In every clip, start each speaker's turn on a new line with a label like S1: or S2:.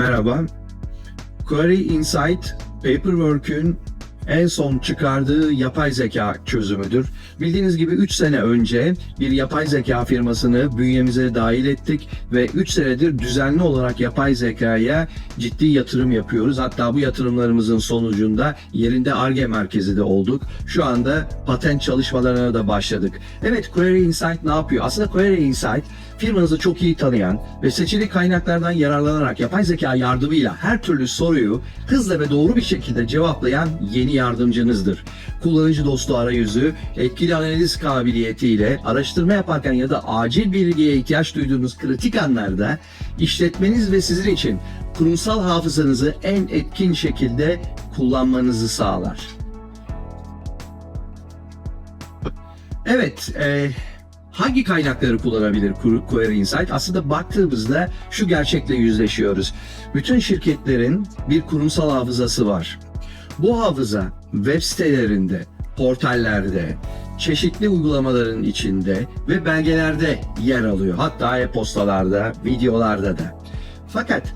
S1: Merhaba. Query Insight, Paperwork'ün en son çıkardığı yapay zeka çözümüdür. Bildiğiniz gibi 3 sene önce bir yapay zeka firmasını bünyemize dahil ettik ve 3 senedir düzenli olarak yapay zekaya ciddi yatırım yapıyoruz. Hatta bu yatırımlarımızın sonucunda yerinde ARGE merkezi de olduk. Şu anda patent çalışmalarına da başladık. Evet Query Insight ne yapıyor? Aslında Query Insight firmanızı çok iyi tanıyan ve seçili kaynaklardan yararlanarak yapay zeka yardımıyla her türlü soruyu hızlı ve doğru bir şekilde cevaplayan yeni yardımcınızdır. Kullanıcı dostu arayüzü, etkili analiz kabiliyetiyle araştırma yaparken ya da acil bilgiye ihtiyaç duyduğunuz kritik anlarda işletmeniz ve sizin için kurumsal hafızanızı en etkin şekilde kullanmanızı sağlar. Evet, e, hangi kaynakları kullanabilir Qu- Query Insight? Aslında baktığımızda şu gerçekle yüzleşiyoruz. Bütün şirketlerin bir kurumsal hafızası var. Bu hafıza web sitelerinde, portallerde, çeşitli uygulamaların içinde ve belgelerde yer alıyor. Hatta e-postalarda, videolarda da. Fakat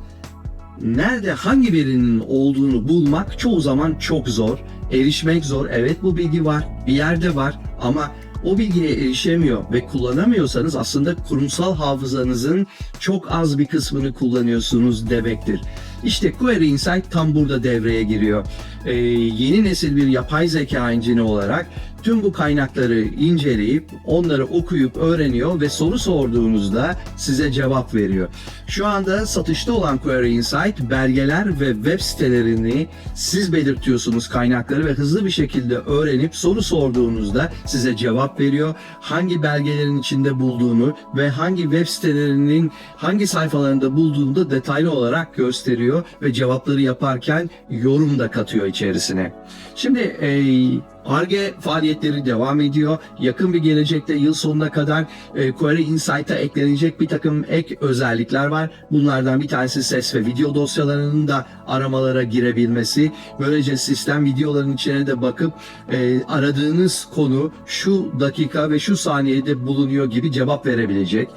S1: nerede hangi verinin olduğunu bulmak çoğu zaman çok zor. Erişmek zor. Evet bu bilgi var. Bir yerde var ama o bilgiye erişemiyor ve kullanamıyorsanız aslında kurumsal hafızanızın çok az bir kısmını kullanıyorsunuz demektir. İşte Query Insight tam burada devreye giriyor. Ee, yeni nesil bir yapay zeka engine olarak tüm bu kaynakları inceleyip onları okuyup öğreniyor ve soru sorduğunuzda size cevap veriyor. Şu anda satışta olan Query Insight belgeler ve web sitelerini siz belirtiyorsunuz kaynakları ve hızlı bir şekilde öğrenip soru sorduğunuzda size cevap veriyor. Hangi belgelerin içinde bulduğunu ve hangi web sitelerinin hangi sayfalarında bulduğunu da detaylı olarak gösteriyor ve cevapları yaparken yorum da katıyor içerisine. Şimdi eee ARGE faaliyetleri devam ediyor. Yakın bir gelecekte yıl sonuna kadar e, Query Insight'a eklenecek bir takım ek özellikler var. Bunlardan bir tanesi ses ve video dosyalarının da aramalara girebilmesi. Böylece sistem videoların içine de bakıp e, aradığınız konu şu dakika ve şu saniyede bulunuyor gibi cevap verebilecek.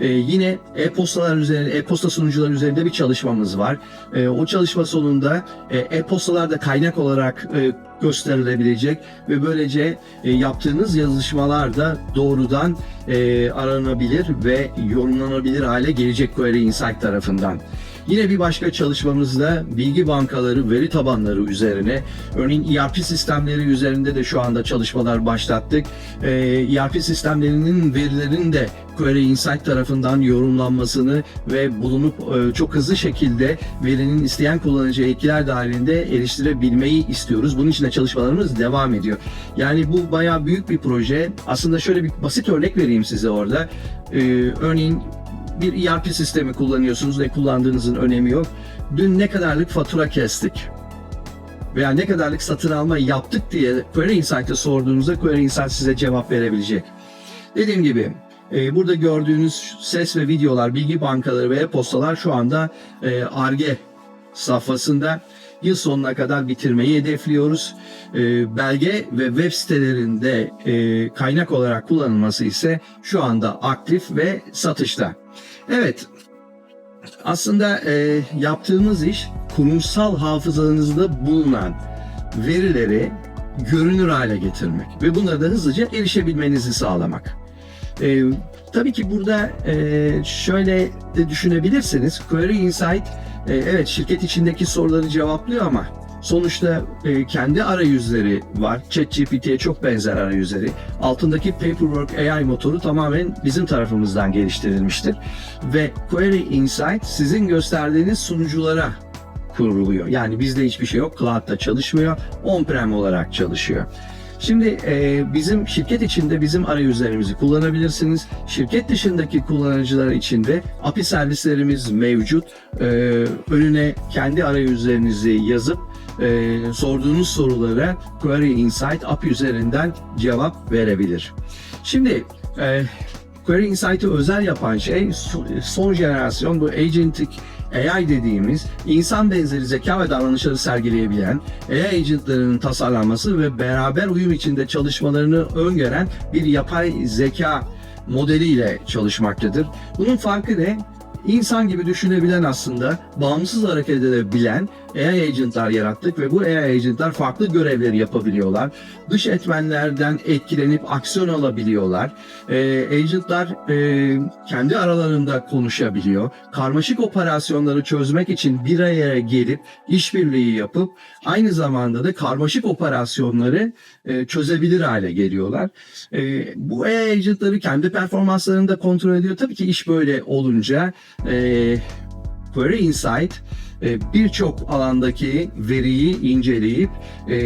S1: E, yine e-postalar üzerinde, e-posta sunucuları üzerinde bir çalışmamız var. E, o çalışma sonunda e, e-postalarda kaynak olarak e, gösterilebilecek ve böylece e, yaptığınız yazışmalar da doğrudan e, aranabilir ve yorumlanabilir hale gelecek Query Insight tarafından. Yine bir başka çalışmamızda bilgi bankaları, veri tabanları üzerine, örneğin ERP sistemleri üzerinde de şu anda çalışmalar başlattık. E, ERP sistemlerinin verilerinin de Query Insight tarafından yorumlanmasını ve bulunup e, çok hızlı şekilde verinin isteyen kullanıcı ekler dahilinde eriştirebilmeyi istiyoruz. Bunun için de çalışmalarımız devam ediyor. Yani bu bayağı büyük bir proje. Aslında şöyle bir basit örnek vereyim size orada. E, örneğin bir ERP sistemi kullanıyorsunuz ne kullandığınızın önemi yok. Dün ne kadarlık fatura kestik? Veya ne kadarlık satın alma yaptık diye Query Insight'a sorduğunuzda Query Insight size cevap verebilecek. Dediğim gibi e, burada gördüğünüz ses ve videolar, bilgi bankaları ve e-postalar şu anda e, ARGE safhasında yıl sonuna kadar bitirmeyi hedefliyoruz. E, belge ve web sitelerinde e, kaynak olarak kullanılması ise şu anda aktif ve satışta. Evet, aslında e, yaptığımız iş kurumsal hafızanızda bulunan verileri görünür hale getirmek ve bunlara da hızlıca erişebilmenizi sağlamak. E, tabii ki burada e, şöyle de düşünebilirsiniz. Query Insight e, evet şirket içindeki soruları cevaplıyor ama sonuçta e, kendi arayüzleri var. ChatGPT'ye çok benzer arayüzleri. Altındaki Paperwork AI motoru tamamen bizim tarafımızdan geliştirilmiştir. Ve Query Insight sizin gösterdiğiniz sunuculara kuruluyor. Yani bizde hiçbir şey yok. Cloud'da çalışmıyor. On-prem olarak çalışıyor. Şimdi e, bizim şirket içinde bizim arayüzlerimizi kullanabilirsiniz. Şirket dışındaki kullanıcılar için de API servislerimiz mevcut. E, önüne kendi arayüzlerinizi yazıp e, sorduğunuz sorulara Query Insight API üzerinden cevap verebilir. Şimdi e, Query Insight'ı özel yapan şey so- son jenerasyon bu agentic AI dediğimiz insan benzeri zeka ve davranışları sergileyebilen AI agentlarının tasarlanması ve beraber uyum içinde çalışmalarını öngören bir yapay zeka modeliyle çalışmaktadır. Bunun farkı ne? insan gibi düşünebilen aslında bağımsız hareket edebilen AI agentlar yarattık ve bu AI agentlar farklı görevleri yapabiliyorlar. Dış etmenlerden etkilenip aksiyon alabiliyorlar. E, agentlar e, kendi aralarında konuşabiliyor. Karmaşık operasyonları çözmek için bir araya gelip işbirliği yapıp aynı zamanda da karmaşık operasyonları e, çözebilir hale geliyorlar. E, bu AI agentları kendi performanslarını da kontrol ediyor. Tabii ki iş böyle olunca e, Query Insight birçok alandaki veriyi inceleyip e,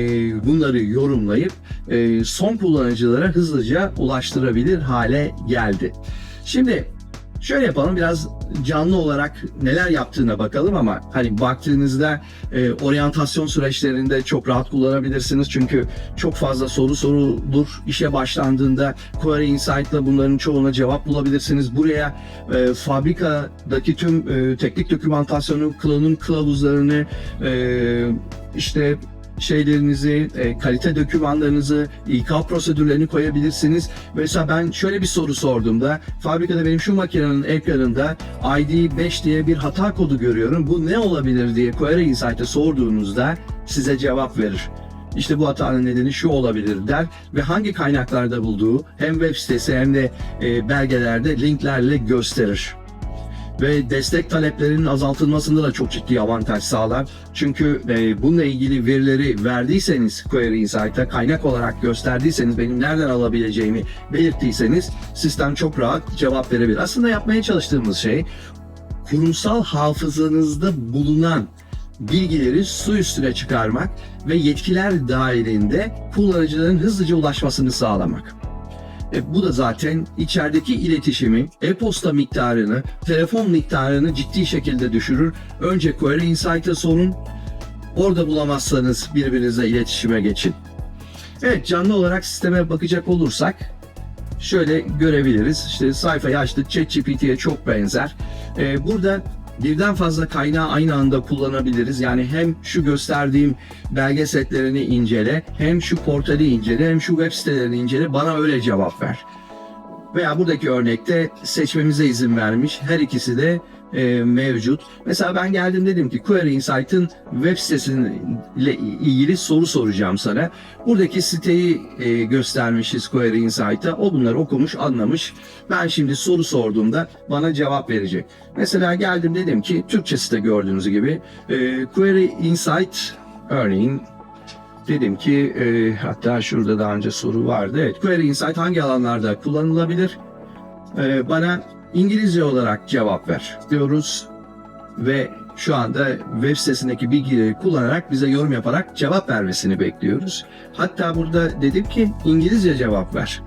S1: bunları yorumlayıp e, son kullanıcılara hızlıca ulaştırabilir hale geldi. Şimdi şöyle yapalım biraz canlı olarak neler yaptığına bakalım ama hani baktığınızda e, oryantasyon süreçlerinde çok rahat kullanabilirsiniz çünkü çok fazla soru sorulur işe başlandığında Query Insight'la bunların çoğuna cevap bulabilirsiniz. Buraya e, fabrikadaki tüm e, teknik dokümantasyonu, kılavuzlarını e, işte şeylerinizi, e, kalite dokümanlarınızı, İK prosedürlerini koyabilirsiniz. Mesela ben şöyle bir soru sorduğumda fabrikada benim şu makinenin ekranında ID 5 diye bir hata kodu görüyorum. Bu ne olabilir diye Query Insight'e sorduğunuzda size cevap verir. İşte bu hatanın nedeni şu olabilir der ve hangi kaynaklarda bulduğu hem web sitesi hem de e, belgelerde linklerle gösterir ve destek taleplerinin azaltılmasında da çok ciddi avantaj sağlar. Çünkü e, bununla ilgili verileri verdiyseniz Query Insight'a kaynak olarak gösterdiyseniz benim nereden alabileceğimi belirttiyseniz sistem çok rahat cevap verebilir. Aslında yapmaya çalıştığımız şey kurumsal hafızanızda bulunan bilgileri su üstüne çıkarmak ve yetkiler dahilinde kullanıcıların hızlıca ulaşmasını sağlamak. E, bu da zaten içerideki iletişimi, e-posta miktarını, telefon miktarını ciddi şekilde düşürür. Önce Query Insight'a sorun, orada bulamazsanız birbirinizle iletişime geçin. Evet canlı olarak sisteme bakacak olursak şöyle görebiliriz. İşte sayfayı açtık ChatGPT'ye çok benzer. Ee, burada birden fazla kaynağı aynı anda kullanabiliriz. Yani hem şu gösterdiğim belge setlerini incele, hem şu portali incele, hem şu web sitelerini incele, bana öyle cevap ver. Veya buradaki örnekte seçmemize izin vermiş. Her ikisi de e, mevcut. Mesela ben geldim dedim ki Query Insight'ın web sitesiyle ilgili soru soracağım sana. Buradaki siteyi e, göstermişiz Query Insight'a. O bunları okumuş, anlamış. Ben şimdi soru sorduğumda bana cevap verecek. Mesela geldim dedim ki Türkçe site gördüğünüz gibi e, Query Insight örneğin Dedim ki e, hatta şurada daha önce soru vardı. Evet, Query Insight hangi alanlarda kullanılabilir? E, bana İngilizce olarak cevap ver diyoruz ve şu anda web sitesindeki bilgileri kullanarak bize yorum yaparak cevap vermesini bekliyoruz. Hatta burada dedim ki İngilizce cevap ver.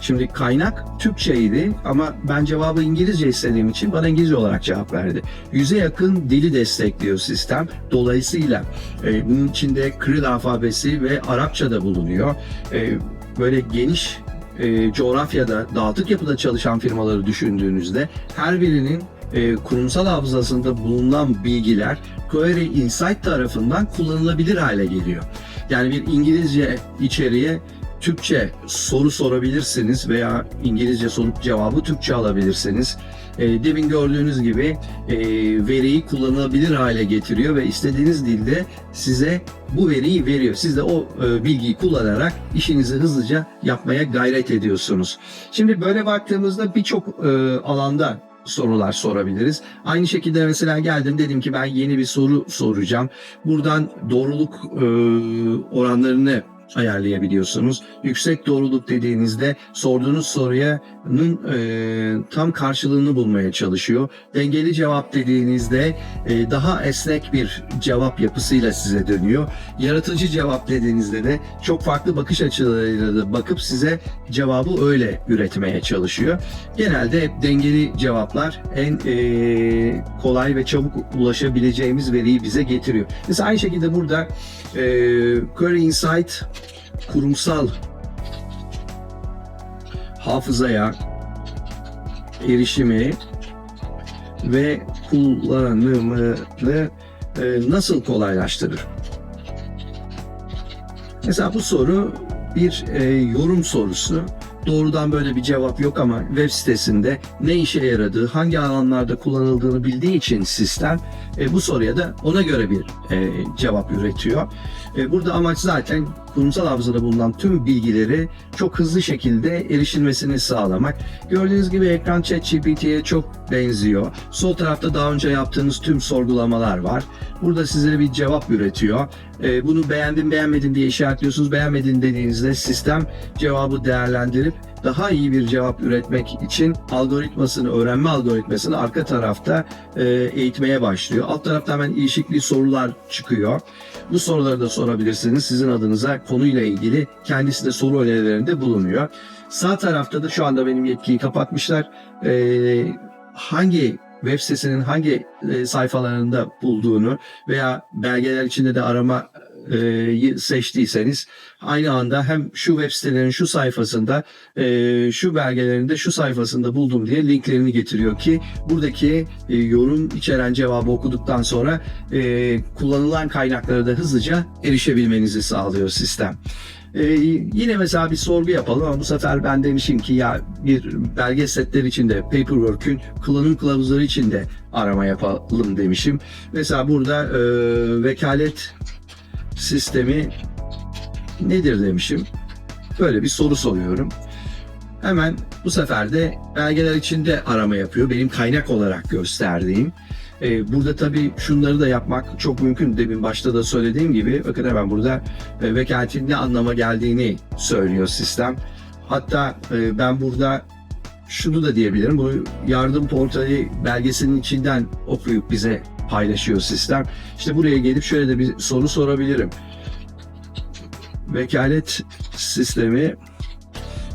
S1: Şimdi kaynak Türkçeydi ama ben cevabı İngilizce istediğim için bana İngilizce olarak cevap verdi. Yüze yakın dili destekliyor sistem. Dolayısıyla e, bunun içinde Kiril alfabesi ve Arapça da bulunuyor. E, böyle geniş e, coğrafyada, dağıtık yapıda çalışan firmaları düşündüğünüzde her birinin e, kurumsal hafızasında bulunan bilgiler Query Insight tarafından kullanılabilir hale geliyor. Yani bir İngilizce içeriğe Türkçe soru sorabilirsiniz veya İngilizce sorup cevabı Türkçe alabilirsiniz. E, demin gördüğünüz gibi e, veriyi kullanılabilir hale getiriyor ve istediğiniz dilde size bu veriyi veriyor. Siz de o e, bilgiyi kullanarak işinizi hızlıca yapmaya gayret ediyorsunuz. Şimdi böyle baktığımızda birçok e, alanda sorular sorabiliriz. Aynı şekilde mesela geldim dedim ki ben yeni bir soru soracağım. Buradan doğruluk e, oranlarını ayarlayabiliyorsunuz. Yüksek doğruluk dediğinizde sorduğunuz sorunun e, tam karşılığını bulmaya çalışıyor. Dengeli cevap dediğinizde e, daha esnek bir cevap yapısıyla size dönüyor. Yaratıcı cevap dediğinizde de çok farklı bakış açılarıyla da bakıp size cevabı öyle üretmeye çalışıyor. Genelde hep dengeli cevaplar en e, kolay ve çabuk ulaşabileceğimiz veriyi bize getiriyor. Mesela aynı şekilde burada e, Query Insight kurumsal hafızaya erişimi ve kullanımını e, nasıl kolaylaştırır? Mesela bu soru bir e, yorum sorusu. Doğrudan böyle bir cevap yok ama web sitesinde ne işe yaradığı, hangi alanlarda kullanıldığını bildiği için sistem e, bu soruya da ona göre bir e, cevap üretiyor. E, burada amaç zaten kurumsal hafızada bulunan tüm bilgileri çok hızlı şekilde erişilmesini sağlamak. Gördüğünüz gibi ekran ChatGPT'ye çok benziyor. Sol tarafta daha önce yaptığınız tüm sorgulamalar var. Burada size bir cevap üretiyor. E, bunu beğendim beğenmedim diye işaretliyorsunuz. Beğenmedin dediğinizde sistem cevabı değerlendirip daha iyi bir cevap üretmek için algoritmasını, öğrenme algoritmasını arka tarafta e, eğitmeye başlıyor. Alt tarafta hemen ilişikli sorular çıkıyor. Bu soruları da sorabilirsiniz. Sizin adınıza konuyla ilgili kendisi de soru önerilerinde bulunuyor. Sağ tarafta da şu anda benim yetkiyi kapatmışlar. E, hangi web sitesinin hangi e, sayfalarında bulduğunu veya belgeler içinde de arama e, seçtiyseniz aynı anda hem şu web sitelerin şu sayfasında e, şu belgelerin de şu sayfasında buldum diye linklerini getiriyor ki buradaki e, yorum içeren cevabı okuduktan sonra e, kullanılan kaynaklara da hızlıca erişebilmenizi sağlıyor sistem. Ee, yine mesela bir sorgu yapalım ama bu sefer ben demişim ki ya bir belge setleri içinde paperwork'ün kullanım kılavuzları içinde arama yapalım demişim. Mesela burada e, vekalet sistemi nedir demişim. Böyle bir soru soruyorum. Hemen bu sefer de belgeler içinde arama yapıyor. Benim kaynak olarak gösterdiğim. Ee, burada tabii şunları da yapmak çok mümkün. Demin başta da söylediğim gibi bakın hemen burada e, vekaletin ne anlama geldiğini söylüyor sistem. Hatta e, ben burada şunu da diyebilirim. Bu yardım portali belgesinin içinden okuyup bize paylaşıyor sistem. İşte buraya gelip şöyle de bir soru sorabilirim. Vekalet sistemi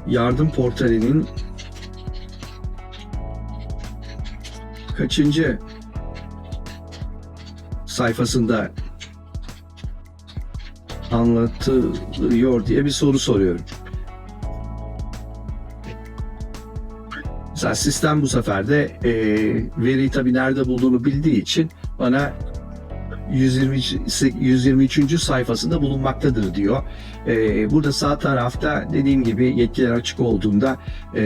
S1: yardım portalinin kaçıncı sayfasında anlatılıyor diye bir soru soruyorum. Mesela sistem bu sefer de e, veriyi tabii nerede bulduğunu bildiği için bana 120, 123. sayfasında bulunmaktadır diyor. E, burada sağ tarafta dediğim gibi yetkiler açık olduğunda e,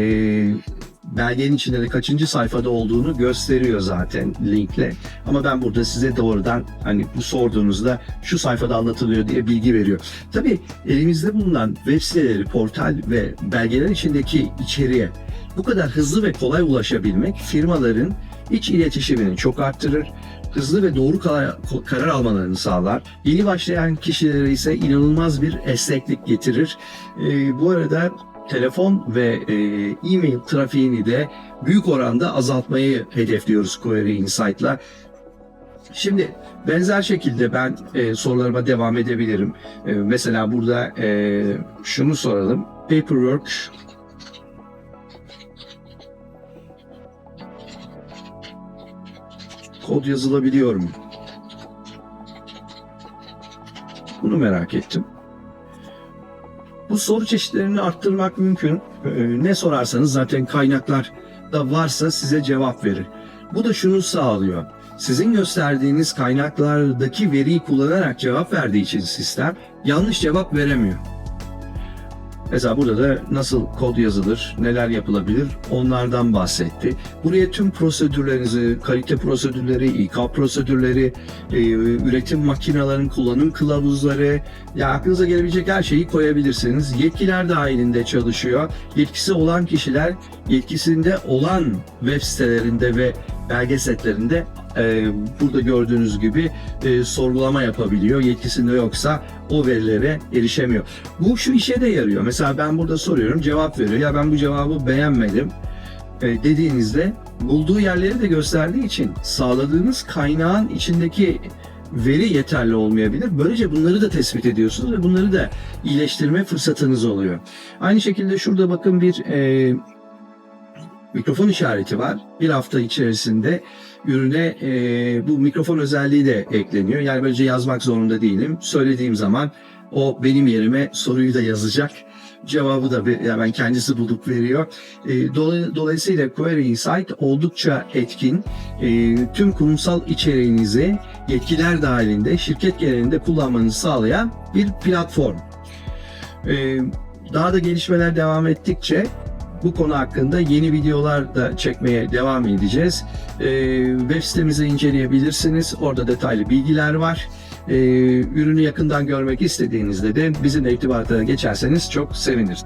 S1: belgenin içinde de kaçıncı sayfada olduğunu gösteriyor zaten linkle. Ama ben burada size doğrudan hani bu sorduğunuzda şu sayfada anlatılıyor diye bilgi veriyor. Tabii elimizde bulunan web siteleri, portal ve belgeler içindeki içeriğe bu kadar hızlı ve kolay ulaşabilmek firmaların iç iletişimini çok arttırır, hızlı ve doğru karar, karar almalarını sağlar. Yeni başlayan kişilere ise inanılmaz bir esneklik getirir. Ee, bu arada telefon ve e, e-mail trafiğini de büyük oranda azaltmayı hedefliyoruz Query Insight'la. Şimdi benzer şekilde ben e, sorularıma devam edebilirim. E, mesela burada e, şunu soralım. Paperwork kod yazılabiliyor mu? Bunu merak ettim. Bu soru çeşitlerini arttırmak mümkün. Ee, ne sorarsanız zaten kaynaklar da varsa size cevap verir. Bu da şunu sağlıyor. Sizin gösterdiğiniz kaynaklardaki veriyi kullanarak cevap verdiği için sistem yanlış cevap veremiyor. Mesela burada da nasıl kod yazılır, neler yapılabilir onlardan bahsetti. Buraya tüm prosedürlerinizi, kalite prosedürleri, İK prosedürleri, e, üretim makinelerin kullanım kılavuzları, ya aklınıza gelebilecek her şeyi koyabilirsiniz. Yetkiler dahilinde çalışıyor. Yetkisi olan kişiler yetkisinde olan web sitelerinde ve belge setlerinde e, burada gördüğünüz gibi e, sorgulama yapabiliyor. Yetkisinde yoksa o verilere erişemiyor. Bu şu işe de yarıyor. Mesela ben burada soruyorum cevap veriyor. Ya ben bu cevabı beğenmedim e, dediğinizde bulduğu yerleri de gösterdiği için sağladığınız kaynağın içindeki veri yeterli olmayabilir. Böylece bunları da tespit ediyorsunuz ve bunları da iyileştirme fırsatınız oluyor. Aynı şekilde şurada bakın bir e, mikrofon işareti var. Bir hafta içerisinde ürüne e, bu mikrofon özelliği de ekleniyor. Yani böylece yazmak zorunda değilim. Söylediğim zaman o benim yerime soruyu da yazacak. Cevabı da hemen kendisi bulup veriyor. E, dolayısıyla Query Insight oldukça etkin. E, tüm kurumsal içeriğinizi yetkiler dahilinde şirket genelinde kullanmanızı sağlayan bir platform. E, daha da gelişmeler devam ettikçe bu konu hakkında yeni videolar da çekmeye devam edeceğiz. Ee, web sitemizi inceleyebilirsiniz. Orada detaylı bilgiler var. Ee, ürünü yakından görmek istediğinizde de bizimle irtibata geçerseniz çok seviniriz.